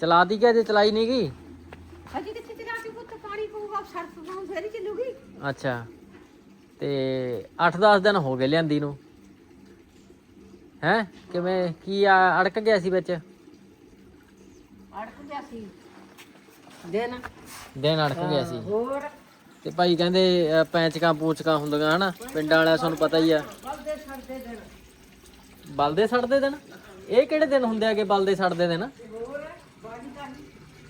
ਚਲਾ ਦੀ ਕਿ ਜੇ ਚਲਾਈ ਨਹੀਂ ਗਈ ਅਜੀ ਕਿੱਥੇ ਚਲਾ ਕੇ ਪੁੱਤ? ਪਾਣੀ ਪਊਗਾ ਸਰਫ ਪਾਉਂ ਫੇਰ ਹੀ ਚੱਲੂਗੀ। ਅੱਛਾ। ਤੇ 8-10 ਦਿਨ ਹੋ ਗਏ ਲਿਆਂਦੀ ਨੂੰ। ਹੈ? ਕਿਵੇਂ ਕੀ ਆ ਅੜਕ ਗਿਆ ਸੀ ਵਿੱਚ? ਅੜਕ ਗਿਆ ਸੀ। ਦੇਨ। ਦਿਨ ਅੜਕ ਗਿਆ ਸੀ। ਹੋਰ। ਤੇ ਭਾਈ ਕਹਿੰਦੇ ਅ, ਪੈਂਚਕਾਂ ਪੂਚਕਾਂ ਹੁੰਦੀਆਂ ਹਨਾ ਪਿੰਡਾਂ ਵਾਲਿਆਂ ਤੁਹਾਨੂੰ ਪਤਾ ਹੀ ਆ। ਬਲਦੇ ਛੱਡਦੇ ਦੇਨ ਬਲਦੇ ਸੜਦੇ ਦਿਨ? ਇਹ ਕਿਹੜੇ ਦਿਨ ਹੁੰਦੇ ਆਗੇ ਬਲਦੇ ਸੜਦੇ ਦਿਨ? ਹੋਰ ਬਾਜੀ ਦਾ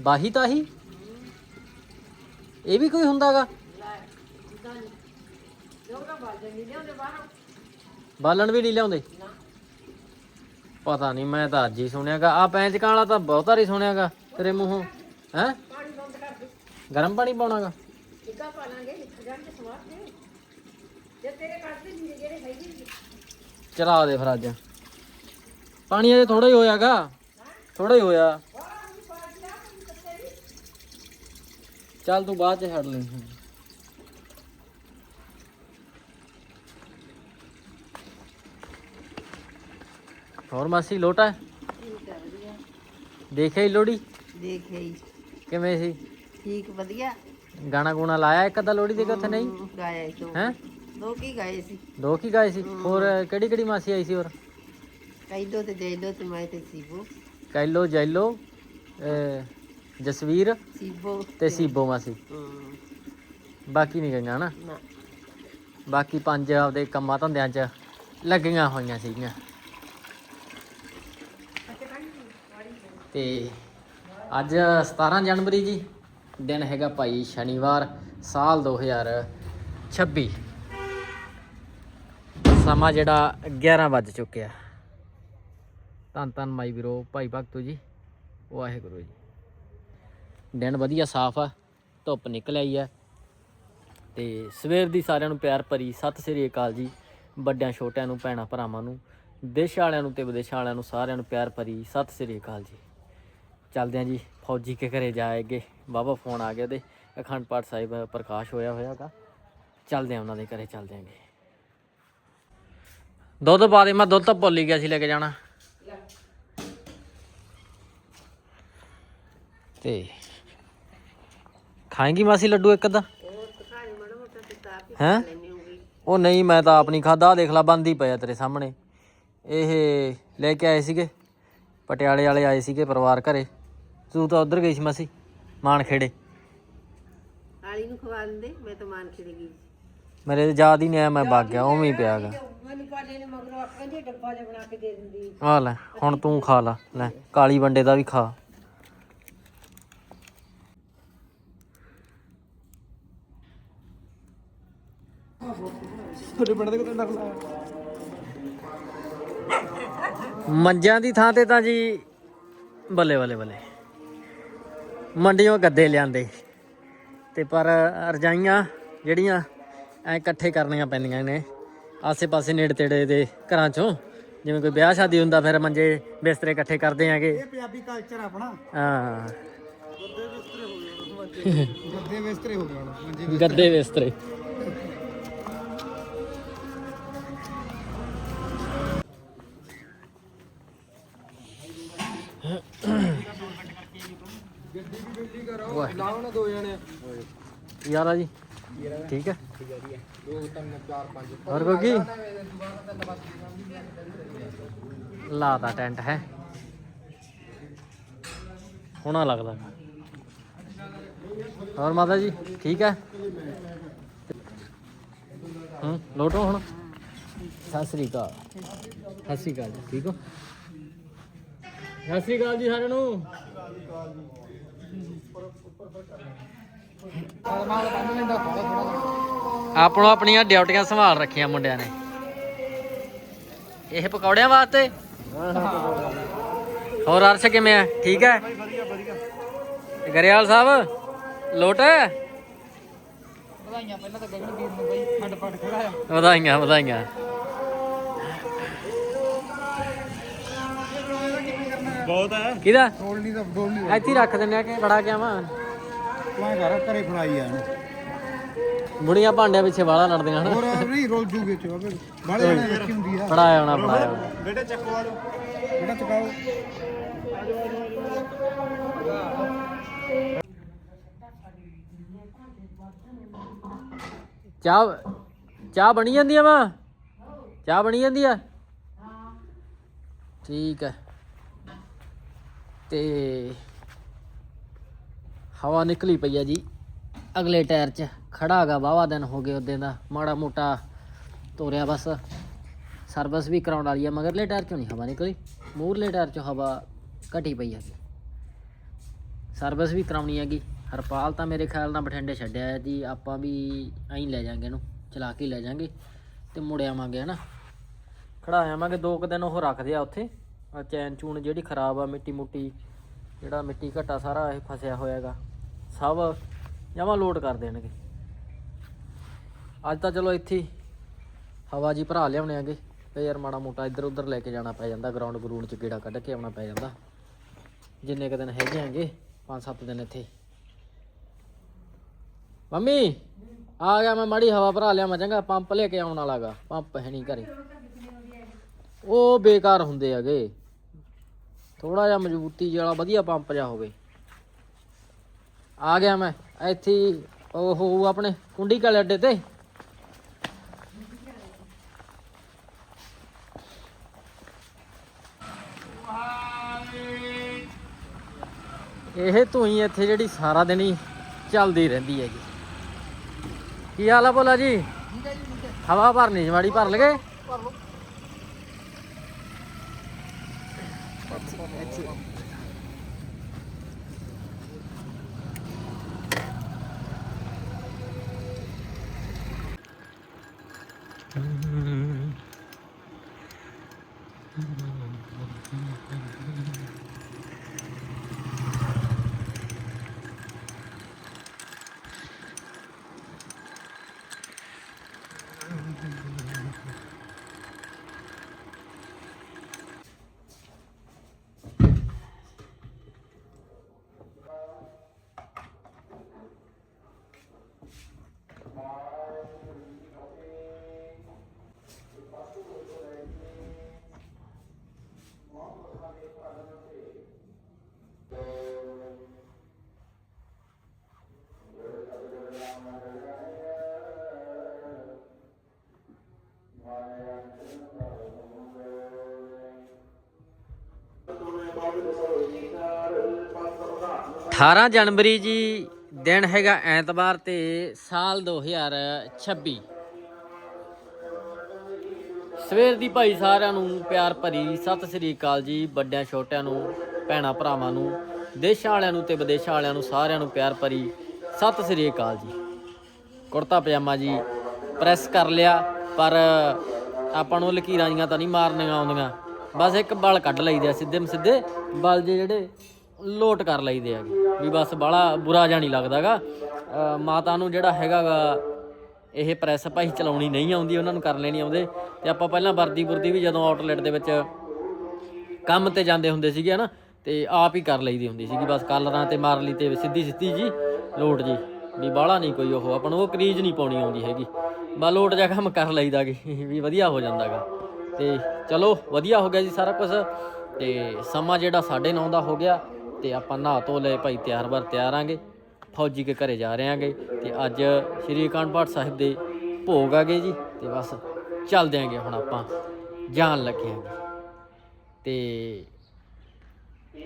ਬਾਹੀ ਤਾਹੀ ਇਹ ਵੀ ਕੋਈ ਹੁੰਦਾਗਾ? ਲੈ ਜਿੱਦਾਂ ਜੋਗਾ ਬਲਦੇ ਨਹੀਂ ਲਿਆਉਂਦੇ ਬਾਹਰ ਬਾਲਣ ਵੀ ਨਹੀਂ ਲਿਆਉਂਦੇ? ਨਾ ਪਤਾ ਨਹੀਂ ਮੈਂ ਤਾਂ ਅੱਜ ਹੀ ਸੁਣਿਆਗਾ। ਆ ਪੈਂਚਕਾਂ ਵਾਲਾ ਤਾਂ ਬਹੁਤ ਵਾਰੀ ਸੁਣਿਆਗਾ ਤੇਰੇ ਮੂੰਹੋਂ ਹੈ? ਪਾਣੀ ਬੰਦ ਕਰ ਦੇ ਗਰਮ ਪਾਣੀ ਪਾਉਣਾਗਾ। ਟਿੱਕਾ ਪਾ ਲਾਂਗੇ ਇੱਕ ਜਾਣ ਤੇ ਸਮਾਰ ਤੇ ਜੇ ਤੇਰੇ ਕੱਢਦੇ ਨਹੀਂ ਜਿਹੜੇ ਹੈਗੇ ਸੀ। ਚਲਾ ਦੇ ਫਿਰ ਅੱਜ। ਪਾਣੀ ਅਜੇ ਥੋੜਾ ਹੀ ਹੋਇਆਗਾ। ਥੋੜਾ ਹੀ ਹੋਇਆ। ਚੱਲ ਤੂੰ ਬਾਅਦ ਚ ਛੱਡ ਲਈ ਹੋਰ ਮਾਸੀ ਲੋਟਾ? ਠੀਕ ਹੈ ਵਧੀਆ। ਦੇਖਿਆ ਹੀ ਲੋੜੀ ਦੇਖਿਆ ਹੀ। ਕਿਵੇਂ ਸੀ? ਠੀਕ ਵਧੀਆ। ਗਾਣਾ ਗੂਣਾ ਲਾਇਆ ਇੱਕ ਅੱਧਾ ਲੋੜੀ ਦੇ ਕਿ ਉੱਥੇ ਨਹੀਂ? ਗਾਇਆ ਸੀ ਦੋ ਹੈ? ਦੋ ਕੀ ਗਾਏ ਸੀ? ਦੋ ਕੀ ਗਾਏ ਸੀ? ਹੋਰ ਕਿਹੜੀ ਕਿਹੜੀ ਮਾਸੀ ਆਈ ਸੀ ਹੋਰ? ਕੈਦੋ ਤੇ ਜੈਲੋ ਤੇ ਮੈਂ ਤੇ ਸੀਬੋ। ਕੈਲੋ ਜੈਲੋ ਅਹ, ਜਸਵੀਰ ਸੀਬੋ ਤੇ ਸੀਬੋ ਮਾਸੀ। ਹਮ, ਬਾਕੀ ਨਹੀਂ ਗਈਆਂ ਨਾ ਨਾ। ਬਾਕੀ ਪੰਜ ਆਪਦੇ ਕੰਮਾਂ ਧੰਦਿਆਂ 'ਚ ਲੱਗੀਆਂ ਹੋਈਆਂ ਸੀਗੀਆਂ। ਤੇ ਅੱਜ 17 ਜਨਵਰੀ ਜੀ। ਦਿਨ ਹੈਗਾ ਭਾਈ ਸ਼ਨੀਵਾਰ, ਸਾਲ 2026 ਸਮਾਂ ਜਿਹੜਾ 11 ਵੱਜ ਚੁੱਕਿਆ। ਧੰਨ ਧੰਨ ਮਾਈ ਵੀਰੋ, ਭਾਈ ਭਗਤੂ ਜੀ, ਵਾਹਿਗੁਰੂ ਜੀ। ਦਿਨ ਵਧੀਆ ਸਾਫ਼ ਆ, ਧੁੱਪ ਨਿਕਲ ਆਈ ਆ। ਤੇ ਸਵੇਰ ਦੀ ਸਾਰਿਆਂ ਨੂੰ ਪਿਆਰ ਭਰੀ ਸਤਿ ਸ੍ਰੀ ਅਕਾਲ ਜੀ। ਵੱਡਿਆਂ, ਛੋਟਿਆਂ ਨੂੰ, ਭੈਣਾਂ, ਭਰਾਵਾਂ ਨੂੰ, ਦੇਸ਼ ਵਾਲਿਆਂ ਨੂੰ ਤੇ ਵਿਦੇਸ਼ ਵਾਲਿਆਂ ਨੂੰ ਸਾਰਿਆਂ ਨੂੰ ਪਿਆਰ ਭਰੀ ਸਤਿ ਸ੍ਰੀ ਅਕਾਲ ਜੀ। ਚੱਲਦੇ ਹਾਂ ਜੀ। ਫੌਜੀ ਕੇ ਘਰੇ ਜਾਏਗੇ। ਬਾਬਾ ਫੋਨ ਆ ਗਿਆ ਉਹਦੇ ਅਖੰਡ ਪਾਠ ਸਾਹਿਬ ਪ੍ਰਕਾਸ਼ ਹੋਇਆ ਹੋਇਆਗਾ ਚੱਲਦੇ ਹਾਂ ਉਹਨਾਂ ਦੇ ਘਰੇ, ਚੱਲਦੇ ਆਂਗੇ ਦੁੱਧ ਪਾ ਦੇ, ਮੈਂ ਦੁੱਧ ਤਾਂ ਭੁੱਲ ਹੀ ਗਿਆ ਸੀ ਲੈ ਕੇ ਜਾਣਾ। ਤੇ ਖਾਏਂਗੀ ਮਾਸੀ ਲੱਡੂ ਇੱਕ ਅੱਧਾ? ਉਹ ਹੈਂ? ਉਹ ਨਹੀਂ, ਮੈਂ ਤਾਂ ਆਪਣੀ ਨਹੀਂ ਖਾਦਾ ਦੇਖ ਲਾ, ਬੰਦ ਹੀ ਪਿਆ ਤੇਰੇ ਸਾਹਮਣੇ। ਇਹ ਲੈ ਕੇ ਆਏ ਸੀਗੇ। ਪਟਿਆਲੇ ਵਾਲੇ ਆਏ ਸੀਗੇ ਪਰਿਵਾਰ ਘਰੇ। ਤੂੰ ਤਾਂ ਉਧਰ ਗਈ ਸੀ ਮਾਸੀ ਮਾਨ ਖੇੜੇ ਆਲੀ ਨੂੰ ਖਵਾ ਦਿੰਦੇ ਮੈਂ ਤਾਂ ਮਾਨ ਖਿੜ ਗਈ ਮੇਰੇ ਤਾਂ ਯਾਦ ਹੀ ਨਹੀਂ ਆਇਆ ਮੈਂ ਵਗ ਗਿਆ ਉਵੇਂ ਹੀ ਪਿਆਗਾ ਮੈਨੂੰ ਪਾਲੇ ਨੇ ਮਗਰੋਂ ਆਪ ਕਹਿੰਦੇ ਡੱਬਾ ਜਿਹਾ ਬਣਾ ਕੇ ਦੇ ਦਿੰਦੀ। ਆ ਲੈ ਹੁਣ ਤੂੰ ਖਾ ਲਾ ਲੈ ਕਾਲੀ ਬੰਡੇ ਦਾ ਵੀ ਖਾ। ਮੰਜਿਆਂ ਦੀ ਥਾਂ ਤੇ ਤਾਂ ਜੀ ਬੱਲੇ ਬੱਲੇ ਬੱਲੇ। ਮੰਡੀਆਂ ਗੱਦੇ ਲਿਆਂਦੇ। ਤੇ ਪਰ ਰਜਾਈਆਂ ਜਿਹੜੀਆਂ ਐ ਇਕੱਠੇ ਕਰਨੀਆਂ ਪੈਂਦੀਆਂ ਨੇ ਆਸੇ-ਪਾਸੇ ਨੇੜੇ ਤੇੜੇ ਦੇ ਘਰਾਂ ਚੋਂ ਜਿਵੇਂ ਕੋਈ ਵਿਆਹ ਸ਼ਾਦੀ ਹੁੰਦਾ ਫਿਰ ਮੰਜੇ ਬਿਸਤਰੇ ਇਕੱਠੇ ਕਰਦੇ ਆਂਗੇ। ਇਹ ਪੰਜਾਬੀ ਕਲਚਰ ਆਪਣਾ। ਹਾਂ। ਗੱਦੇ ਬਿਸਤਰੇ ਹੋ ਗਏ ਵਾਹ। ਦੋ ਜਣੇ ਯਾਰ ਜੀ? ਠੀਕ ਹੈ? ਦੋ ਤਿੰਨ ਚਾਰ ਪੰਜ ਹੋਰ ਕੋਈ ਲਾਤਾ ਟੈਂਟ ਹੈ? ਹੋਣਾ ਲੱਗਦਾ। ਹੋਰ ਮਾਤਾ ਜੀ ਠੀਕ ਹੈ? ਹੂੰ ਲੋਟੋ ਹੁਣ? ਸਤਿ ਸ੍ਰੀ ਅਕਾਲ। ਸਤਿ ਸ੍ਰੀ ਅਕਾਲ ਜੀ ਠੀਕ ਹੋ? ਸਤਿ ਸ੍ਰੀ ਅਕਾਲ ਜੀ ਸਾਰਿਆਂ ਨੂੰ ਮਾਲ ਬੰਨ ਲੈਂਦਾ ਥੋੜਾ ਥੋੜਾ ਆਪਣੋ ਆਪਣੀਆਂ ਡਿਊਟੀਆਂ ਸੰਭਾਲ ਰੱਖੀਆਂ ਮੁੰਡਿਆਂ ਨੇ। ਇਹ ਪਕੌੜਿਆਂ ਵਾਸਤੇ? ਹੋਰ ਅਰਸ਼ ਕਿਵੇਂ ਆ? ਠੀਕ ਹੈ? ਵਧੀਆ ਵਧੀਆ ਗਰੇਵਾਲ ਸਾਹਿਬ, ਲੋਟ? ਵਧਾਈਆਂ, ਪਹਿਲਾਂ ਤਾਂ ਗਗਨਦੀਪ ਨੂੰ ਬਈ ਖੰਡ ਪਾਠ ਖੜਾ ਵਧਾਈਆਂ ਵਧਾਈਆਂ। ਬਹੁਤ ਹੈ। ਕਿਹਦਾ? ਢੋਲਣੀ ਤਾਂ ਢੋਲਣੀ ਇੱਥੇ ਹੀ ਰੱਖ ਦਿੰਦੇ ਆ ਕਿ ਬੜਾ ਗਿਆ ਵਾ? ਤੂੰ ਐਂ ਕਰ ਘਰੇ ਫੜਾਈ ਆ ਇਹਨੂੰ। ਬੁੜੀਆਂ ਭਾਂਡਿਆਂ ਪਿੱਛੇ ਵਾਲਾ ਲੜਦੀਆਂ ਹਨ। ਹੋਰ ਨਹੀਂ ਰੋਲ ਜੂਗੇ ਚ ਬਾਬੇ ਬਾਲੇ ਜਣੇ ਰੱਖੀ ਹੁੰਦੀ ਆ। ਫੜਾਇਆ ਹੋਣਾ ਫੜਾਇਆ ਹੋਣਾ। ਬੇਟਾ ਚੱਕੋ ਬੇਟਾ ਚਕਾਓ। ਚਾਹ ਚਾਹ ਬਣੀ ਜਾਂਦੀ ਆ ਮਾਂ? ਚਾਹ ਬਣੀ ਜਾਂਦੀ ਆ? ਠੀਕ ਹੈ ਤੇ ਹਵਾ ਨਿਕਲੀ ਪਈ ਆ ਜੀ। ਅਗਲੇ ਟਾਇਰ 'ਚ ਖੜਾ ਹੈਗਾ ਵਾਵਾ ਦਿਨ ਹੋ ਗਏ ਉਹਦੇ ਦਾ, ਮਾੜਾ ਮੋਟਾ ਤੋਰਿਆ ਬਸ। ਸਰਵਿਸ ਵੀ ਕਰਾਉਣ ਵਾਲੀ ਆ, ਮਗਰਲੇ ਟਾਇਰ 'ਚੋਂ ਨਹੀਂ ਹਵਾ ਨਿਕਲੀ ਮੂਰਲੇ ਟਾਇਰ 'ਚੋਂ ਹਵਾ ਘਟੀ ਪਈ ਹੈਗੀ। ਸਰਵਿਸ ਵੀ ਕਰਾਉਣੀ ਹੈਗੀ। ਹਰਪਾਲ ਤਾਂ ਮੇਰੇ ਖਿਆਲ ਨਾਲ ਬਠਿੰਡੇ ਛੱਡਿਆ ਹੈ ਜੀ, ਆਪਾਂ ਵੀ ਐਂ ਲੈ ਜਾਾਂਗੇ ਇਹਨੂੰ, ਚਲਾ ਕੇ ਹੀ ਲੈ ਜਾਾਂਗੇ, ਤੇ ਮੁੜ ਆਵਾਂਗੇ ਹਨਾ। ਖੜਾ ਆਵਾਂਗੇ, ਦੋ ਕੁ ਦਿਨ ਉਹ ਰੱਖਦੇ ਆ ਉੱਥੇ। ਆ ਚੈਨ ਚੂਨ ਜਿਹੜੀ ਖਰਾਬ ਆ ਮਿੱਟੀ ਮੁੱਟੀ, ਜਿਹੜਾ ਮਿੱਟੀ ਘਟਾ ਸਾਰਾ ਇਹ ਫਸਿਆ ਹੋਇਆ ਹੈਗਾ ਸਭ ਜਮਾ ਲੋਡ ਕਰ ਦੇਣਗੇ। ਅੱਜ ਤਾਂ ਚਲੋ ਇੱਥੇ ਹਵਾ ਜੀ ਭਰਾ ਲਿਆਉਣੇ ਆਗੇ, ਤੇ ਯਾਰ ਮਾੜਾ ਮੋਟਾ ਇੱਧਰ ਉੱਧਰ ਲੈ ਕੇ ਜਾਣਾ ਪੈ ਜਾਂਦਾ ਗਰਾਊਂਡ ਗਰੂਨ ਚ ਕੀੜਾ ਕੱਢ ਕੇ ਆਉਣਾ ਪੈ ਜਾਂਦਾ। ਜਿੰਨੇ ਕ ਦਿਨ ਹੈਗੇ ਆਂਗੇ, ਪੰਜ ਸੱਤ ਦਿਨ ਇੱਥੇ। ਮੰਮੀ, ਆ ਗਿਆ ਮੈਂ ਮਾੜੀ ਹਵਾ ਭਰਾ ਲਿਆ ਮੈਂ ਚੰਗਾ, ਪੰਪ ਲੈ ਕੇ ਆਉਣ ਵਾਲਾਗਾ ਪੰਪ ਹੈ ਨਹੀਂ ਘਰੇ। ਉਹ ਬੇਕਾਰ ਹੁੰਦੇ ਹੈਗੇ ਥੋੜਾ ਜਿਹਾ ਮਜ਼ਬੂਤੀ ਜਿਹੜਾ ਵਧੀਆ ਪੰਪ ਜਾ ਹੋਵੇ। ਆ ਗਿਆ ਮੈਂ ਇੱਥੇ ਹੀ ਉਹ ਹੋਊ ਆਪਣੇ ਕੁੰਡੀ ਕਾਲੇ ਅੱਡੇ ਤੇ। ਇਹ ਧੂਈ ਇੱਥੇ ਜਿਹੜੀ ਸਾਰਾ ਦਿਨ ਹੀ ਚੱਲਦੀ ਰਹਿੰਦੀ ਹੈਗੀ। ਕੀ ਹਾਲ ਆ ਭੋਲਾ ਜੀ? ਹਵਾ ਭਰਨੀ ਜਵਾੜੀ ਭਰ ਲਗੇ? ਅਠਾਰਾਂ ਜਨਵਰੀ ਜੀ, ਦਿਨ ਹੈਗਾ ਐਤਵਾਰ ਤੇ ਸਾਲ 2026 ਸਵੇਰ ਦੀ ਭਾਈ ਸਾਰਿਆਂ ਨੂੰ ਪਿਆਰ ਭਰੀ ਸਤਿ ਸ੍ਰੀ ਅਕਾਲ ਜੀ, ਵੱਡਿਆਂ, ਛੋਟਿਆਂ ਨੂੰ, ਭੈਣਾਂ, ਭਰਾਵਾਂ ਨੂੰ, ਦੇਸ਼ਾਂ ਵਾਲਿਆਂ ਨੂੰ ਤੇ ਵਿਦੇਸ਼ਾਂ ਵਾਲਿਆਂ ਨੂੰ ਸਾਰਿਆਂ ਨੂੰ ਪਿਆਰ ਭਰੀ ਸਤਿ ਸ੍ਰੀ ਅਕਾਲ ਜੀ। ਕੁੜਤਾ ਪਜਾਮਾ ਜੀ ਪ੍ਰੈਸ ਕਰ ਲਿਆ, ਪਰ ਆਪਾਂ ਨੂੰ ਲਕੀਰਾਂ ਜੀਆਂ ਤਾਂ ਨਹੀਂ ਮਾਰਨੀਆਂ ਆਉਂਦੀਆਂ। ਬਸ ਇੱਕ ਬਲ ਕੱਢ ਲਈਦੇ ਆ ਸਿੱਧੇ ਸਿੱਧੇ ਬਲ ਜੇ ਜਿਹੜੇ ਲੋਟ ਕਰ ਲਈਦੇ ਆ। ਵੀ ਬਸ ਬਾਲਾ ਬੁਰਾ ਜਿਹਾ ਨਹੀਂ ਲੱਗਦਾਗਾ। ਮਾਤਾ ਨੂੰ ਜਿਹੜਾ ਹੈਗਾਗਾ, ਇਹ ਪ੍ਰੈਸ ਭਾਈ ਚਲਾਉਣੀ ਨਹੀਂ ਆਉਂਦੀ, ਉਹਨਾਂ ਨੂੰ ਕਰਨੇ ਨਹੀਂ ਆਉਂਦੇ। ਤੇ ਆਪਾਂ ਪਹਿਲਾਂ ਵਰਦੀ ਬੁਰਦੀ ਵੀ ਜਦੋਂ ਆਊਟਲੈਟ ਦੇ ਵਿੱਚ ਕੰਮ ਤੇ ਜਾਂਦੇ ਹੁੰਦੇ ਸੀਗੇ ਹਨਾ, ਤੇ ਆਪ ਹੀ ਕਰ ਲਈਦੀ ਹੁੰਦੀ ਸੀਗੀ। ਬਸ ਕਾਲਰਾਂ ਤੇ ਮਾਰ ਲਈ ਤੇ ਸਿੱਧੀ ਸਿੱਧੀ ਜੀ, ਲੋਟ ਜੀ। ਵੀ ਬਾਹਲਾ ਨਹੀਂ ਕੋਈ ਉਹ, ਆਪਾਂ ਨੂੰ ਉਹ ਕਰੀਜ਼ ਨਹੀਂ ਪਾਉਣੀ ਆਉਂਦੀ ਹੈਗੀ। ਬਾ ਲੋਟ ਜਾ ਕੰਮ ਕਰ ਲਈਦਾ ਗੀ ਵੀ ਵਧੀਆ ਹੋ ਜਾਂਦਾਗਾ। ਤੇ ਚਲੋ, ਵਧੀਆ ਹੋ ਗਿਆ ਜੀ ਸਾਰਾ ਕੁਝ ਤੇ ਸਮਾਂ ਜਿਹੜਾ 9:30 ਦਾ ਹੋ ਗਿਆ। ਤੇ ਆਪਾਂ ਨਹਾ ਧੋ ਲਏ, ਭਾਈ ਤਿਆਰ ਬਰ ਤਿਆਰ ਆਂਗੇ। ਫੌਜੀ ਕੇ ਘਰੇ ਜਾ ਰਹੇ ਆਂਗੇ ਤੇ ਅੱਜ ਸ਼੍ਰੀ ਅਕਾਂਡ ਪਾਠ ਸਾਹਿਬ ਦੇ ਭੋਗ ਆ ਗਏ ਜੀ ਤੇ ਬਸ ਚੱਲਦੇ ਆਂਗੇ ਹੁਣ ਆਪਾਂ, ਜਾਣ ਲੱਗੇ ਆਂਗੇ। ਤੇ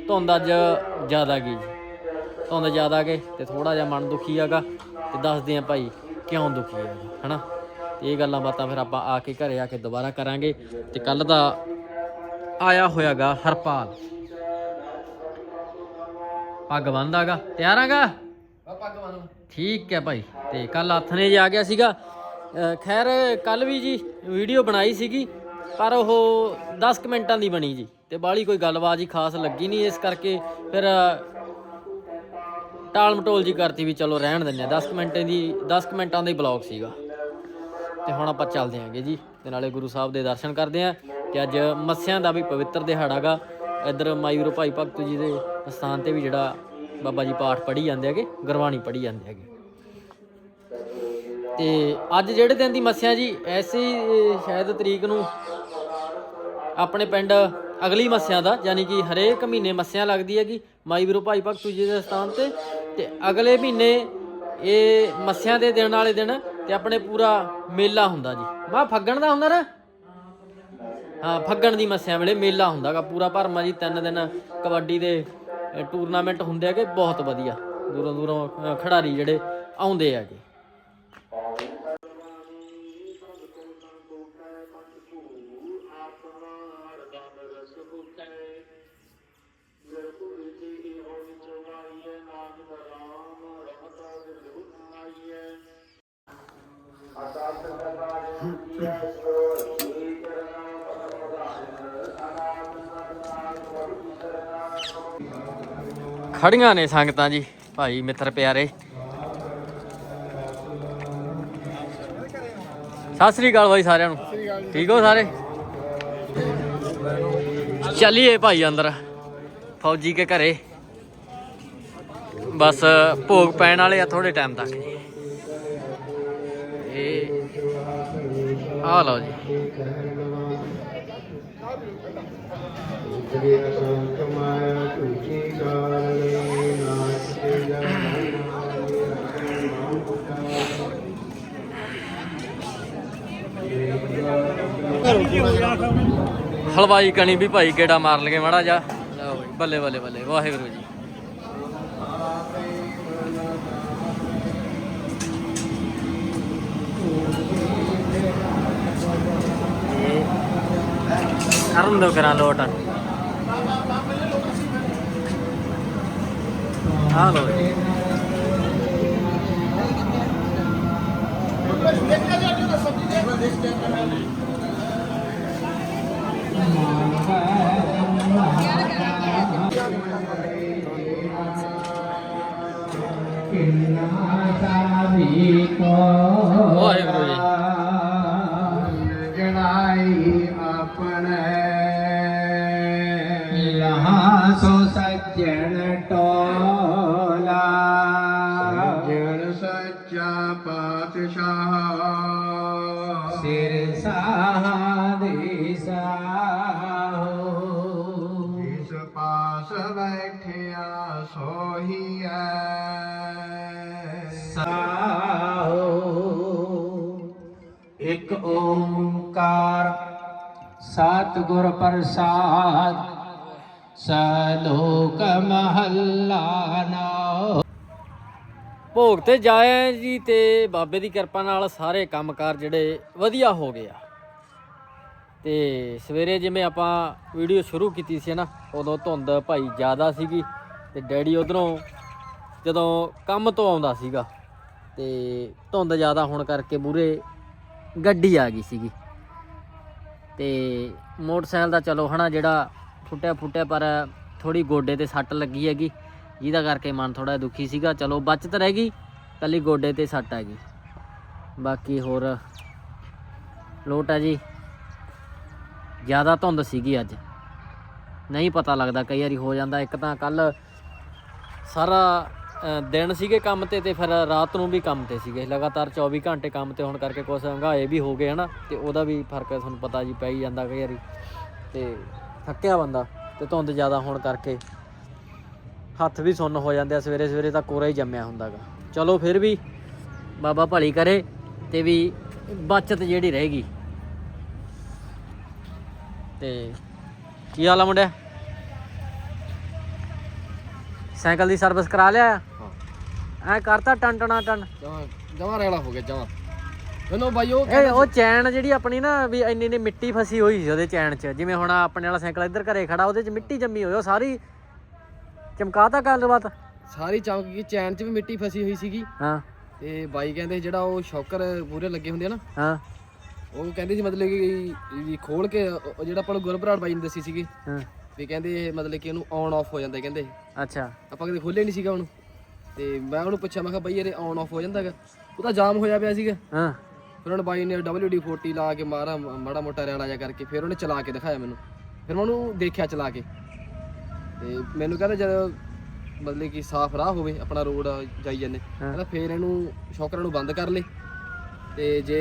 ਧੁੰਦ ਅੱਜ ਜ਼ਿਆਦਾ ਗਈ ਜੀ। ਧੁੰਦ ਜ਼ਿਆਦਾ ਗਏ ਤੇ ਥੋੜਾ ਜਿਹਾ ਮਨ ਦੁਖੀ ਹੈਗਾ ਤੇ ਦੱਸਦੇ ਆਂ ਭਾਈ ਕਿਉਂ ਦੁਖੀ ਹੈ ਹਨਾ? ਤੇ ਇਹ ਗੱਲਾਂ ਬਾਤਾਂ ਫਿਰ ਆਪਾਂ ਆ ਕੇ ਘਰੇ ਆ ਕੇ ਦੁਬਾਰਾ ਕਰਾਂਗੇ ਤੇ ਕੱਲ ਦਾ ਆਇਆ ਹੋਇਆਗਾ ਹਰਪਾਲ। ਪੱਗ ਬੰਦਾਗਾ ਤਿਆਰ ਆਗਾ ਆ ਪੱਗ ਬੰਨ ਠੀਕ ਹੈ ਭਾਈ ਤੇ ਕੱਲ ਹੱਥ ਨੇ ਜੇ ਆ ਗਿਆ ਸੀਗਾ। ਖੈਰ ਕੱਲ ਵੀ ਜੀ ਵੀਡੀਓ ਬਣਾਈ ਸੀਗੀ ਪਰ ਉਹ 10 ਕੁ ਮਿੰਟਾਂ ਦੀ ਬਣੀ ਜੀ ਤੇ ਬਾਹਲੀ ਕੋਈ ਗੱਲਬਾਤ ਜੀ ਖਾਸ ਲੱਗੀ ਨਹੀਂ ਇਸ ਕਰਕੇ ਫਿਰ ਟਾਲ ਮਟੋਲ ਜੀ ਕਰਤੀ ਵੀ ਚਲੋ ਰਹਿਣ ਦਿੰਦੇ ਆ 10 ਕੁ ਮਿੰਟਾਂ ਦੀ 10 ਕੁ ਮਿੰਟਾਂ ਦਾ ਹੀ ਬਲੌਗ ਸੀਗਾ। ਤੇ ਹੁਣ ਆਪਾਂ ਚੱਲਦੇ ਆਂਗੇ ਜੀ ਤੇ ਨਾਲੇ ਗੁਰੂ ਸਾਹਿਬ ਦੇ ਦਰਸ਼ਨ ਕਰਦੇ ਆਂ ਕਿ ਅੱਜ ਮੱਸਿਆਂ ਦਾ ਵੀ ਪਵਿੱਤਰ ਦਿਹਾੜਾਗਾ ਇੱਧਰ ਮਾਈ ਵੀਰੋ ਭਾਈ ਭਗਤ ਜੀ ਦੇ ਸਥਾਨ ਤੇ ਵੀ ਜਿਹੜਾ ਬਾਬਾ ਜੀ ਪਾਠ ਪੜ੍ਹੀ ਜਾਂਦੇ ਹੈਗੇ, ਗੁਰਬਾਣੀ ਪੜ੍ਹੀ ਜਾਂਦੇ ਹੈਗੇ। ਤੇ ਅੱਜ ਜਿਹੜੇ ਦਿਨ ਦੀ ਮੱਸਿਆ ਜੀ, ਐਸੀ ਸ਼ਾਇਦ ਤਰੀਕ ਨੂੰ ਆਪਣੇ ਪਿੰਡ ਅਗਲੀ ਮੱਸਿਆ ਦਾ, ਯਾਨੀ ਕਿ ਹਰੇਕ ਮਹੀਨੇ ਮੱਸਿਆ ਲੱਗਦੀ ਹੈਗੀ ਮਾਈ ਵੀਰੋ ਭਾਈ ਭਗਤੂ ਜੀ ਦੇ ਸਥਾਨ ਤੇ। ਤੇ ਅਗਲੇ ਮਹੀਨੇ ਇਹ ਮੱਸਿਆ ਦੇ ਦਿਨ ਵਾਲੇ ਦਿਨ ਤੇ ਆਪਣੇ ਪੂਰਾ ਮੇਲਾ ਹੁੰਦਾ ਜੀ। ਮਾ ਫੱਗਣ ਦਾ ਹੁੰਦਾ ਨਾ ਹਾਂ, ਫੱਗਣ ਦੀ ਮੱਸਿਆ ਵੇਲੇ ਮੇਲਾ ਹੁੰਦਾਗਾ ਪੂਰਾ ਭਰਮਾ ਜੀ, ਤਿੰਨ ਦਿਨ ਕਬੱਡੀ ਦੇ ਟੂਰਨਾਮੈਂਟ ਹੁੰਦੇ ਹੈਗੇ, ਬਹੁਤ ਵਧੀਆ। ਦੂਰੋਂ ਦੂਰੋਂ ਖਿਡਾਰੀ ਜਿਹੜੇ ਆਉਂਦੇ ਹੈਗੇ। ਖੜੀਆਂ ਨੇ ਸੰਗਤਾਂ ਜੀ, ਭਾਈ ਮਿੱਤਰ ਪਿਆਰੇ। ਸਤਿ ਸ੍ਰੀ ਅਕਾਲ ਬਾਈ ਸਾਰਿਆਂ ਨੂੰ। ਠੀਕ ਹੋ ਸਾਰੇ? ਚੱਲੀਏ ਭਾਈ ਅੰਦਰ, ਫੌਜੀ ਕੇ ਘਰੇ। ਬਸ ਭੋਗ ਪੈਣ ਵਾਲੇ ਆ ਥੋੜੇ ਟਾਈਮ ਤੱਕ। ਇਹ ਆ ਲਓ ਜੀ। ਹਲਵਾਈ ਕਣੀ ਵੀ ਭਾਈ ਗੇੜਾ ਮਾਰ ਲਗੇ ਮਾੜਾ ਜਾ ਬੱਲੇ ਬੱਲੇ ਬੱਲੇ ਵਾਹਿਗੁਰੂ ਜੀ। ਕਰਨ ਦੋ ਕਰਾਂ ਲੋਟ ਆ ਲੋ ਜੀ ਪਾਤਸ਼ਾਹ ਸਿਰ ਸਾਹੋ ਇਸ ਪਾਸ ਬੈਠਿਆ ਸੋਹੀਐ ਸਾਹੋ। ਇੱਕ ਓੰਕਾਰ ਸਤਿਗੁਰ ਪ੍ਰਸਾਦ ਸਲੋਕ ਮਹੱਲਾ ਨਾ ਭੋਗ ਤੇ ਜਾਇਆ ਜੀ ਤੇ ਬਾਬੇ ਦੀ ਕਿਰਪਾ ਨਾਲ ਸਾਰੇ ਕੰਮਕਾਰ ਜਿਹੜੇ ਵਧੀਆ ਹੋ ਗਏ ਆ। ਤੇ ਸਵੇਰੇ ਜਿਵੇਂ ਆਪਾਂ ਵੀਡੀਓ ਸ਼ੁਰੂ ਕੀਤੀ ਸੀ ਨਾ, ਉਦੋਂ ਧੁੰਦ ਭਾਈ ਜ਼ਿਆਦਾ ਸੀਗੀ ਤੇ ਡੈਡੀ ਉਧਰੋਂ ਜਦੋਂ ਕੰਮ ਤੋਂ ਆਉਂਦਾ ਸੀਗਾ ਤੇ ਧੁੰਦ ਜ਼ਿਆਦਾ ਹੋਣ ਕਰਕੇ ਮੂਰੇ ਗੱਡੀ ਆ ਗਈ ਸੀਗੀ। ਤੇ ਮੋਟਰਸਾਈਕਲ ਦਾ ਚਲੋ ਹਨਾ ਜਿਹੜਾ ਫੁੱਟਿਆ ਫੁੱਟਿਆ ਪਰ ਥੋੜੀ ਗੋਡੇ ਤੇ ਸੱਟ ਲੱਗੀ ਹੈਗੀ। ਜਿਹਦਾ ਕਰਕੇ ਮਨ ਥੋੜਾ ਦੁਖੀ ਸੀਗਾ। ਚਲੋ, ਬਚਤ ਰਹਿ ਗਈ, ਕੱਲੀ ਗੋਡੇ ਤੇ ਸੱਟ ਆ ਗਈ। ਬਾਕੀ ਹੋਰ ਲੋਟ ਆ ਜੀ। ਜ਼ਿਆਦਾ ਧੁੰਦ ਸੀਗੀ ਅੱਜ। ਨਹੀਂ ਪਤਾ ਲੱਗਦਾ, ਕਈ ਵਾਰੀ ਹੋ ਜਾਂਦਾ। ਇੱਕ ਤਾਂ ਕੱਲ ਸਾਰਾ ਦਿਨ ਸੀਗੇ ਕੰਮ ਤੇ ਤੇ ਫਿਰ ਰਾਤ ਨੂੰ ਵੀ ਕੰਮ ਤੇ ਸੀਗੇ। ਲਗਾਤਾਰ 24 ਘੰਟੇ ਕੰਮ ਤੇ ਹੋਣ ਕਰਕੇ ਕੁਛ ਹੰਗਾਏ ਵੀ ਹੋ ਗਏ, ਹਨਾ? ਤੇ ਉਹਦਾ ਵੀ ਫ਼ਰਕ ਤੁਹਾਨੂੰ ਪਤਾ ਜੀ ਪੈ ਹੀ ਜਾਂਦਾ ਕਈ ਵਾਰੀ। ਤੇ ਥੱਕਿਆ ਬੰਦਾ ਤੇ ਧੁੰਦ ਜ਼ਿਆਦਾ ਹੋਣ ਕਰਕੇ। ਹੱਥ ਵੀ ਸੁੰਨ ਹੋ ਜਾਂਦੇ ਆ ਸਵੇਰੇ ਸਵੇਰੇ ਤਾਂ ਕੋਰਾ ਹੀ ਜੰਮਿਆ ਹੁੰਦਾਗਾ। ਚਲੋ ਫਿਰ ਵੀ ਬਾਬਾ ਭਲੀ ਕਰੇ ਤੇ ਵੀ ਬਚਤ ਜਿਹੜੀ ਰਹੇਗੀ। ਤੇ ਕੀ ਹਾਲ ਆ ਮੁੰਡਿਆ? ਸਾਈਕਲ ਦੀ ਸਰਵਿਸ ਕਰਾ ਲਿਆ ਐ ਕਰਤਾ ਟਨ ਟਣਾ ਟਨ? ਜਮਾ ਰੈਲਾ ਹੋ ਗਿਆ ਜਮਾ ਮੈਨੂੰ ਬਾਈ ਉਹ ਇਹ ਉਹ ਚੈਨ ਜਿਹੜੀ ਆਪਣੀ ਨਾ ਵੀ ਇੰਨੀ ਇੰਨੀ ਮਿੱਟੀ ਫਸੀ ਹੋਈ ਸੀ ਉਹਦੇ ਚੈਨ 'ਚ। ਜਿਵੇਂ ਹੁਣ ਆਪਣੇ ਵਾਲਾ ਸਾਈਕਲ ਇੱਧਰ ਘਰੇ ਖੜਾ ਉਹਦੇ 'ਚ ਮਿੱਟੀ ਜੰਮੀ ਹੋਈ ਉਹ ਸਾਰੀ ਚਮਕਾਤਾ ਗੱਲਬਾਤ? ਸਾਰੀ ਚੌਂਕ ਦੀ ਚੈਨ 'ਚ ਵੀ ਮਿੱਟੀ ਫਸੀ ਹੋਈ ਸੀਗੀ। ਹਾਂ। ਤੇ ਬਾਈ ਕਹਿੰਦੇ ਜਿਹੜਾ ਉਹ ਸ਼ੌਕਰ ਪੂਰੇ ਲੱਗੇ ਹੁੰਦੇ ਆ ਨਾ ਹਾਂ। ਉਹ ਕਹਿੰਦੇ ਸੀ ਮਤਲਬ ਕਿ ਵੀ ਖੋਲ ਕੇ ਉਹ ਜਿਹੜਾ ਆਪਾਂ ਨੂੰ ਗੁਰਬਰਾੜ ਬਾਈ ਨੇ ਦੱਸੀ ਸੀਗੀ ਹਾਂ। ਵੀ ਕਹਿੰਦੇ ਇਹ ਮਤਲਬ ਕਿ ਇਹਨੂੰ ਔਨ ਆਫ ਹੋ ਜਾਂਦਾ ਕਹਿੰਦੇ ਅੱਛਾ। ਆਪਾਂ ਕਦੇ ਖੋਲੇ ਨਹੀਂ ਸੀਗਾ ਉਹਨੂੰ। ਤੇ ਮੈਂ ਉਹਨੂੰ ਪੁੱਛਿਆ ਮੈਂ ਕਿਹਾ ਬਾਈ ਇਹ ਔਨ ਆਫ ਹੋ ਜਾਂਦਾ ਹੈਗਾ ਉਹ ਤਾਂ ਜਾਮ ਹੋਇਆ ਪਿਆ ਸੀਗਾ। ਹਾਂ। ਫਿਰ ਉਹਨੇ ਬਾਈ ਨੇ WD-40 ਲਾ ਕੇ ਮਾਰਾ ਮਾੜਾ ਮੋਟਾ ਰੈਲਾ ਜਿਹਾ ਕਰਕੇ ਫਿਰ ਉਹਨੇ ਚਲਾ ਕੇ ਦਿਖਾਇਆ ਮੈਨੂੰ। ਫਿਰ ਮੈਂ ਉਹਨੂੰ ਦੇਖਿਆ ਚਲਾ ਕੇ। ਤੇ ਮੈਨੂੰ ਕਹਿੰਦਾ ਜਦ ਮਤਲਬ ਕਿ ਸਾਫ਼ ਰਾਹ ਹੋਵੇ ਆਪਣਾ ਰੋਡ ਜਾਈ ਜਾਂਦੇ ਕਹਿੰਦਾ ਫਿਰ ਇਹਨੂੰ ਸ਼ੌਕਰਾਂ ਨੂੰ ਬੰਦ ਕਰ ਲੈ। ਤੇ ਜੇ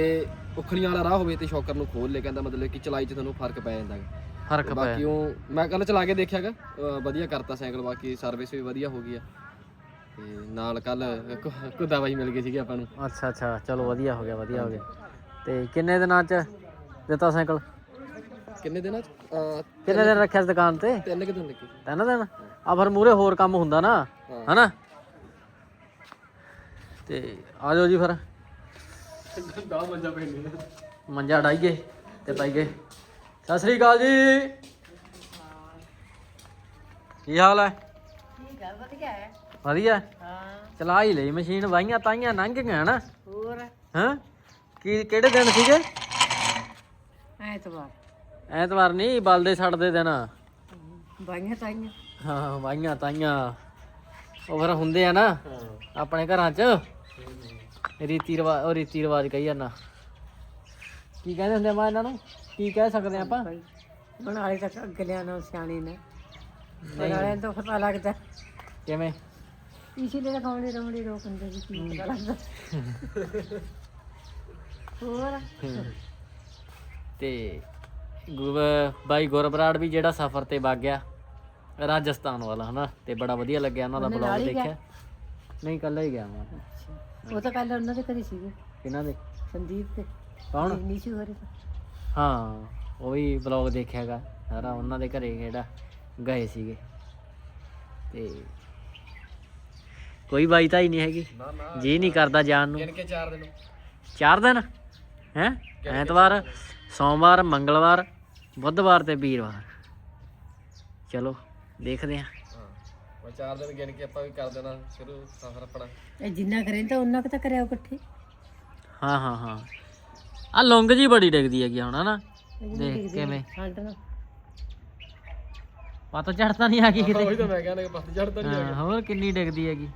ਉਖਲੀਆਂ ਵਾਲਾ ਰਾਹ ਹੋਵੇ ਤੇ ਸ਼ੌਕਰ ਨੂੰ ਖੋਲ ਲੈ ਕਹਿੰਦਾ ਮਤਲਬ ਕਿ ਚਲਾਈ 'ਚ ਤੁਹਾਨੂੰ ਫ਼ਰਕ ਪੈ ਜਾਂਦਾ ਗਾ। ਫ਼ਰਕ ਪਿਆ ਬਾਕੀ ਉਹ ਮੈਂ ਕੱਲ ਚਲਾ ਕੇ ਦੇਖਿਆਗਾ ਵਧੀਆ ਕਰਤਾ ਸਾਈਕਲ ਬਾਕੀ ਸਰਵਿਸ ਵੀ ਵਧੀਆ ਹੋ ਗਈ ਆ। ਤੇ ਨਾਲ ਕੱਲ ਕੁਦਾ ਬਾਈ ਮਿਲ ਗਏ ਸੀਗੇ ਆਪਾਂ ਨੂੰ। ਅੱਛਾ ਅੱਛਾ ਚਲੋ ਵਧੀਆ ਹੋ ਗਿਆ ਵਧੀਆ ਹੋ ਗਿਆ। ਤੇ ਕਿੰਨੇ ਦਿਨਾਂ ਚ ਦਿੱਤਾ ਸਾਈਕਲ? ਕਿੰਨੇ ਦਿਨਾਂ ਚ? ਅਹ, ਕਿੰਨੇ ਦਿਨ ਰੱਖਿਆ ਦੁਕਾਨ ਤੇ? ਤਿੰਨ ਕੁ ਦਿਨ ਲੱਗੇ ਤਿੰਨ ਦਿਨ? ਆ ਫਿਰ ਮੂਰੇ ਹੋਰ ਕੰਮ ਹੁੰਦਾ ਨਾ। ਹਨਾ? ਤੇ ਆ ਜਾਓ ਜੀ ਫਿਰ। ਦਾ ਮੰਜਾ ਪੈਣੀ ਮੰਜਾ ਡਾਈਏ ਤੇ ਪਾਈਏ। ਸਤਿ ਸ੍ਰੀ ਅਕਾਲ ਜੀ। ਕੀ ਹਾਲ ਹੈ? ਠੀਕ ਆ ਵਧੀਆ ਹੈ। ਵਧੀਆ? ਹਾਂ। ਚਲਾ ਹੀ ਲਈ ਮਸ਼ੀਨ ਵਾਈਆਂ ਤਾਈਆਂ ਲੰਘ ਗਈਆਂ ਨਾ ਹੋਰ? ਹਾਂ? ਕੀ ਕਿਹੜੇ ਦਿਨ ਸੀਗੇ? ਐਤਵਾਰ। ਐਤਵਾਰ ਨਹੀਂ ਬਲਦੇ ਛੱਡਦੇ ਦਿਨ। ਬਾਈਆਂ ਤਾਈਆਂ। ਹਾਂ ਵਾਈਆਂ ਤਾਈਆਂ। ਉਹ ਫਿਰ ਹੁੰਦੇ ਆ ਨਾ ਆਪਣੇ ਘਰਾਂ 'ਚ। ਰੀਤੀ ਰਿਵਾਜ ਉਹ ਰੀਤੀ ਰਿਵਾਜ ਕਹੀ ਜਾਂਦਾ। ਕੀ ਕਹਿੰਦੇ ਹੁੰਦੇ ਆ ਮਾਂ ਇਹਨਾਂ ਨੂੰ? ਕੀ ਕਹਿ ਸਕਦੇ ਆਪਾਂ? ਬਣਾਏ ਤਾਂ ਅਗਲਿਆਂ ਨਾਲ ਸਿਆਣੇ ਨੇ। ਬਣਾਏ ਤਾਂ ਪਤਾ ਲੱਗਦਾ। ਕਿਵੇਂ? ਇਸੇ ਲਈ ਖਾਉਣੇ ਰਮਣੇ ਰੋਕਦੇ ਜੀ ਕੀ ਪਤਾ ਲੱਗਦਾ। ਹੋਰ? ਤੇ ਗੁਰ- ਬਾਈ ਗੁਰਬਰਾੜ ਵੀ ਜਿਹੜਾ ਸਫ਼ਰ ਤੇ ਵਗ ਗਿਆ ਰਾਜਸਥਾਨ ਵਾਲਾ ਹਨਾ? ਤੇ ਬੜਾ ਵਧੀਆ ਲੱਗਿਆ ਉਹਨਾਂ ਦਾ ਬਲੌਗ ਦੇਖਿਆ। ਨਹੀਂ ਕੱਲਾ ਹੀ ਗਿਆ ਮੈਂ। ਉਹ ਤਾਂ ਕੱਲ ਉਹਨਾਂ ਦੇ ਘਰੇ ਸੀਗੇ। ਕਿਹਨਾਂ ਦੇ? ਸੰਦੀਪ ਤੇ ਕੌਣ? ਨੀਸ਼ੂ ਹਰੇ ਤਾਂ। ਹਾਂ ਉਹ ਵੀ ਬਲੌਗ ਦੇਖਿਆਗਾ ਸਾਰਾ ਉਹਨਾਂ ਦੇ ਘਰੇ ਜਿਹੜਾ ਗਏ ਸੀਗੇ। ਤੇ ਕੋਈ ਬਾਈ ਤਾਂ ਹੀ ਨਹੀਂ ਹੈਗੀ। ਜੀ ਨਹੀਂ ਕਰਦਾ ਜਾਣ ਨੂੰ। ਕੇ ਚਾਰ ਦਿਨ। ਚਾਰ ਦਿਨ? ਹੈ? ਐਤਵਾਰ? ਸੋਮਵਾਰ ਮੰਗਲਵਾਰ ਬੁੱਧਵਾਰ ਤੇ ਵੀਰਵਾਰ। ਚਲੋ ਦੇਖਦੇ ਹਾਂ। ਹਾਂ ਚਾਰ ਦਿਨ ਗਿਣ ਕੇ ਆਪਾਂ ਵੀ ਕਰ ਦੇਣਾ ਸ਼ੁਰੂ ਸਫ਼ਰ ਆਪਣਾ। ਇਹ ਜਿੰਨਾ ਕਰੇ ਤਾਂ ਉਹਨਾਂ ਕੁ ਤਾਂ ਕਰਿਆ ਇਕੱਠੇ। ਹਾਂ ਹਾਂ ਹਾਂ। ਆ ਲੌਂਗ ਜੀ ਬੜੀ ਡਿੱਗਦੀ ਹੈਗੀ ਹੁਣ ਹਨਾ? ਦੇਖ ਕਿਵੇਂ। ਪਤਾ ਚੜਦਾ ਨਹੀਂ ਆ ਗਈ ਕਿਤੇ ਉਹੀ ਤਾਂ ਮੈਂ ਕਹਿੰਦਾ ਕਿ ਪੱਤ ਚੜਦਾ ਹਾਂ, ਹੋਰ ਕਿੰਨੀ ਡਿੱਗਦੀ ਹੈਗੀ।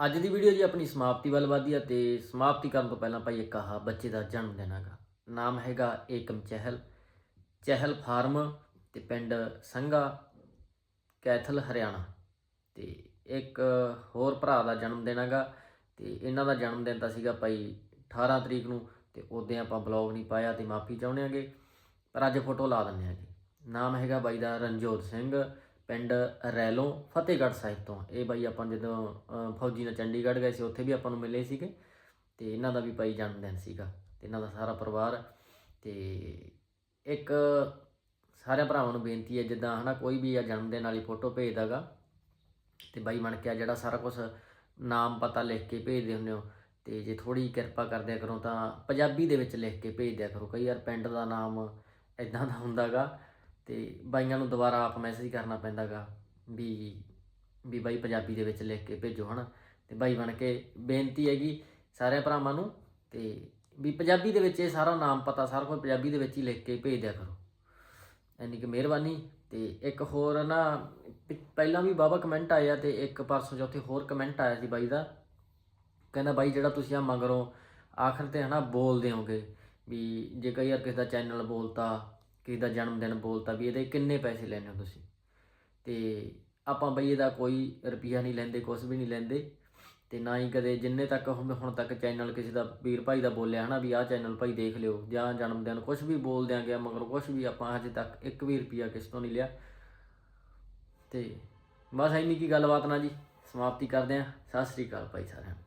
ਅੱਜ ਦੀ ਵੀਡੀਓ ਜੀ ਆਪਣੀ ਸਮਾਪਤੀ ਵੱਲ ਵਧਦੀ ਹੈ ਤੇ ਸਮਾਪਤੀ ਕਰਨ ਤੋਂ ਪਹਿਲਾਂ ਭਾਈ ਇੱਕ ਆਹ ਬੱਚੇ ਦਾ ਜਨਮ ਦਿਨ ਹੈਗਾ। ਨਾਮ ਹੈਗਾ ਏਕਮ ਚਹਿਲ। ਚਹਿਲ ਫਾਰਮ ਤੇ ਪਿੰਡ ਸੰਘਾ, ਕੈਥਲ, ਹਰਿਆਣਾ। ਤੇ ਇੱਕ ਹੋਰ ਭਰਾ ਦਾ ਜਨਮ ਦਿਨ ਹੈਗਾ ਤੇ ਇਹਨਾਂ ਦਾ ਜਨਮ ਦਿਨ ਤਾਂ ਸੀਗਾ ਭਾਈ 18 ਤਰੀਕ ਨੂੰ ਤੇ ਉਦੋਂ ਆਪਾਂ ਬਲੌਗ ਨਹੀਂ ਪਾਇਆ ਤੇ ਮਾਫੀ ਚਾਹੁੰਦੇ ਹਾਂਗੇ ਪਰ ਅੱਜ ਫੋਟੋ ਲਾ ਦਿੰਦੇ ਹਾਂਗੇ ਨਾਮ ਹੈਗਾ ਬਾਈ ਦਾ ਰਣਜੋਤ ਸਿੰਘ। ਪਿੰਡ ਰੈਲੋਂ, ਫਤਿਹਗੜ੍ਹ ਸਾਹਿਬ ਤੋਂ। ਇਹ ਬਾਈ ਆਪਾਂ ਜਦੋਂ ਫੌਜੀ ਨਾਲ ਚੰਡੀਗੜ੍ਹ ਗਏ ਸੀ, ਉੱਥੇ ਵੀ ਆਪਾਂ ਨੂੰ ਮਿਲੇ ਸੀਗੇ। ਤੇ ਇਹਨਾਂ ਦਾ ਵੀ ਬਾਈ ਜਨਮ ਦਿਨ ਸੀਗਾ ਤੇ ਇਹਨਾਂ ਦਾ ਸਾਰਾ ਪਰਿਵਾਰ। ਤੇ ਇੱਕ ਸਾਰਿਆਂ ਭਰਾਵਾਂ ਨੂੰ ਬੇਨਤੀ ਹੈ, ਜਿੱਦਾਂ ਹਨਾ, ਕੋਈ ਵੀ ਆ ਜਨਮ ਦਿਨ ਵਾਲੀ ਫੋਟੋ ਭੇਜਦਾਗਾ ਤੇ ਬਾਈ ਬਣ ਕੇ ਆ ਜਿਹੜਾ ਸਾਰਾ ਕੁਝ ਨਾਮ ਪਤਾ ਲਿਖ ਕੇ ਭੇਜਦੇ ਹੁੰਦੇ ਹੋ। ਤੇ ਜੇ ਥੋੜੀ ਕਿਰਪਾ ਕਰਦਿਆ ਕਰੋ ਤਾਂ ਪੰਜਾਬੀ ਦੇ ਵਿੱਚ ਲਿਖ ਕੇ ਭੇਜ ਦਿਆ ਕਰੋ। ਕਈ ਵਾਰ ਪਿੰਡ ਦਾ ਨਾਮ ਇਦਾਂ ਦਾ ਹੁੰਦਾਗਾ ਤੇ ਬਾਈਆਂ ਨੂੰ ਦੁਬਾਰਾ ਆਪ ਮੈਸੇਜ ਕਰਨਾ ਪੈਂਦਾਗਾ ਵੀ ਵੀ ਬਾਈ ਪੰਜਾਬੀ ਦੇ ਵਿੱਚ ਲਿਖ ਕੇ ਭੇਜੋ, ਹਨਾ? ਤੇ ਬਾਈ ਬਣ ਕੇ ਬੇਨਤੀ ਹੈਗੀ ਸਾਰਿਆਂ ਭਰਾਵਾਂ ਨੂੰ ਤੇ ਵੀ ਪੰਜਾਬੀ ਦੇ ਵਿੱਚ ਇਹ ਸਾਰਾ ਨਾਮ ਪਤਾ, ਸਾਰਾ ਕੁਝ ਪੰਜਾਬੀ ਦੇ ਵਿੱਚ ਹੀ ਲਿਖ ਕੇ ਭੇਜ ਦਿਆ ਕਰੋ। ਇੰਨੀ ਕਿ ਮਿਹਰਬਾਨੀ। ਤੇ ਇੱਕ ਹੋਰ ਨਾ ਪਹਿਲਾਂ ਵੀ ਬਾਬਾ ਕਮੈਂਟ ਆਇਆ ਤੇ ਇੱਕ ਪਰਸੋਂ ਚੌਥੇ ਹੋਰ ਕਮੈਂਟ ਆਇਆ ਸੀ ਬਾਈ ਦਾ। ਕਹਿੰਦਾ, ਬਾਈ ਜਿਹੜਾ ਤੁਸੀਂ ਆ ਮਗਰੋਂ ਆਖਰ ਤੇ ਹਨਾ ਬੋਲਦੇ ਹੋਗੇ ਵੀ ਜੇ ਕਈ ਯਾਰ ਕਿਸੇ ਦਾ ਚੈਨਲ ਬੋਲਤਾ ਕਿਸੇ ਦਾ ਜਨਮ ਦਿਨ ਬੋਲਤਾ ਵੀ ਇਹਦੇ ਕਿੰਨੇ ਪੈਸੇ ਲੈਣੇ ਹੋ ਤੁਸੀਂ? ਤੇ ਆਪਾਂ ਬਈ ਇਹਦਾ ਕੋਈ ਰੁਪਈਆ ਨਹੀਂ ਲੈਂਦੇ ਕੁਝ ਵੀ ਨਹੀਂ ਲੈਂਦੇ ਤੇ ਨਾ ਹੀ ਕਦੇ ਜਿੰਨੇ ਤੱਕ ਹੁਣ ਹੁਣ ਤੱਕ ਚੈਨਲ ਕਿਸੇ ਦਾ ਵੀਰ ਭਾਈ ਦਾ ਬੋਲਿਆ ਹਨਾ ਵੀ ਆਹ ਚੈਨਲ ਭਾਈ ਦੇਖ ਲਿਓ ਜਾਂ ਜਨਮ ਦਿਨ ਕੁਝ ਵੀ ਬੋਲ ਗਿਆ ਮਗਰ ਕੁਝ ਵੀ ਆਪਾਂ ਹਜੇ ਤੱਕ ਇੱਕ ਵੀ ਰੁਪਿਆ ਕਿਸ ਤੋਂ ਨਹੀਂ ਲਿਆ। ਤੇ ਬਸ ਇੰਨੀ ਕੀ ਗੱਲਬਾਤ ਨਾ ਜੀ, ਸਮਾਪਤੀ ਕਰਦੇ ਆਂ ਸਤਿ ਸ੍ਰੀ ਅਕਾਲ ਭਾਈ ਸਾਰਿਆਂ ਨੂੰ।